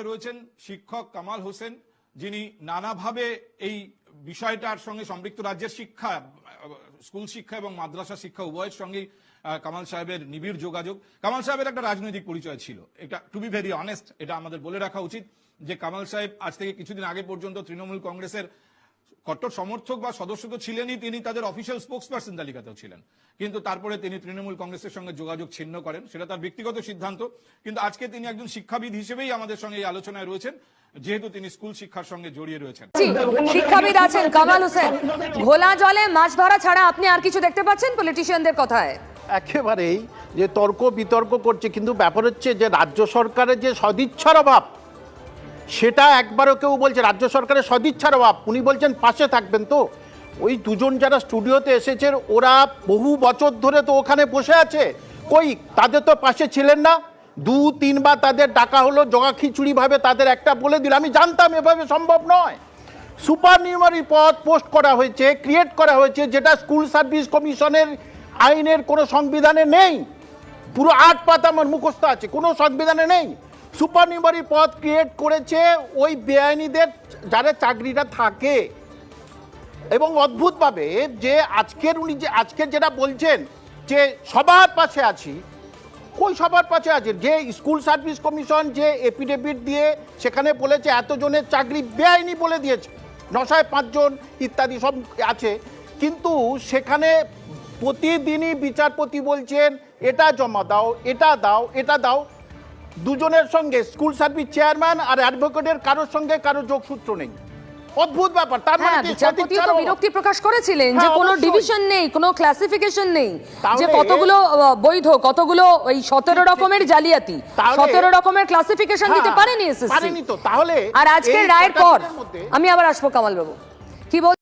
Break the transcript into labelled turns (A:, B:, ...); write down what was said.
A: তারপরে রয়েছেন শিক্ষক কামাল হোসেন, যিনি নানাভাবে এই বিষয়টার সঙ্গে সম্পৃক্ত রাজ্যের শিক্ষা, স্কুল শিক্ষা এবং মাদ্রাসা শিক্ষা উভয়ের সঙ্গে কামাল সাহেবের নিবিড় যোগাযোগ। কামাল সাহেবের একটা রাজনৈতিক পরিচয় ছিল। এটা টু বি ভেরি অনেস্ট এটা আমাদের বলে রাখা উচিত যে কামাল সাহেব আজ থেকে কিছুদিন আগে পর্যন্ত তৃণমূল কংগ্রেসের কট্টর সমর্থক বা সদস্য তো ছিলেনই তিনি তাদের অফিসিয়াল স্পোক্স পার্সন তালিকাতেও ছিলেন। কিন্তু তারপরে তিনি তৃণমূল কংগ্রেসের সঙ্গে যোগাযোগ ছিন্ন করেন। সেটা তার ব্যক্তিগত সিদ্ধান্ত। কিন্তু আজকে তিনি একজন শিক্ষাবিদ হিসেবেই আমাদের সঙ্গে এই আলোচনায় রয়েছেন যেহেতু তিনি স্কুল শিক্ষার সঙ্গে জড়িয়ে রয়েছেন।
B: শিক্ষাবিদ আছেন কামাল হোসেন। ঘোলা জলে মাছ ধরা ছাড়া আপনি আর কিছু দেখতে পাচ্ছেন পলিটিশিয়ানদের কথায়?
C: একেবারেই যে তর্ক বিতর্ক করছে কিন্তু ব্যাপার হচ্ছে যে রাজ্য সরকারের যে সদিচ্ছার অভাব সেটা একবারও কেউ বলছে, রাজ্য সরকারের সদিচ্ছার অভাব। উনি বলছেন, পাশে থাকবেন তো। ওই দুজন যারা স্টুডিওতে এসেছেন, ওরা বহু বছর ধরে তো ওখানে বসে আছে। কই, তাদের তো পাশে ছিলেন না। দু, তিনবার তাদের ডাকা হলো, জগা খিচুড়ি ভাবে তাদের একটা বলে দিল। আমি জানতাম, এভাবে সম্ভব নয়। সুপার নিউমারি পদ পোস্ট করা হয়েছে, ক্রিয়েট করা হয়েছে, যেটা স্কুল সার্ভিস কমিশনের আইনের কোনো সংবিধানে নেই। পুরো আট পাতা আমার মুখস্থ আছে, কোনো সংবিধানে নেই। সুপার নিউমারি পদ ক্রিয়েট করেছে ওই বেআইনিদের যারা চাকরিটা থাকে। এবং অদ্ভুতভাবে যে আজকের উনি যে, আজকের যেটা বলছেন যে সবার পাশে আছি, কই সবার পাশে আছে যে স্কুল সার্ভিস কমিশন যে এফিডেভিট দিয়ে সেখানে বলেছে এতজনের চাকরি বেআইনি বলে দিয়েছে, নশায় পাঁচজন ইত্যাদি সব আছে। কিন্তু সেখানে প্রতিদিনই বিচারপতি বলছেন, এটা জমা দাও, এটা দাও এটা দাও। দুজনের সঙ্গে স্কুল সার্ভিস চেয়ারম্যান আর অ্যাডভোকেটের কারোর সঙ্গে কারও যোগসূত্র নেই। অদ্ভুত ব্যাপার তার মানে
B: হ্যাঁ বিচারপতি তো বিরক্তি প্রকাশ করেছিলেন যে
C: হ্যাঁ,
B: কোনো ডিভিশন নেই কোনো ক্লাসিফিকেশন নেই যে কতগুলো বৈধ কতগুলো এই সতেরো রকমের জালিয়াতি
C: তাহলে-
B: সতেরো রকমের ক্লাসিফিকেশন দিতে
C: হ্যাঁ,
B: পারেনি এসএসসি
C: পারেনি তো তাহলে
B: আর আজকের
C: এই
B: রায়ের পর আমি আবার আসব কামাল বাবু কি বল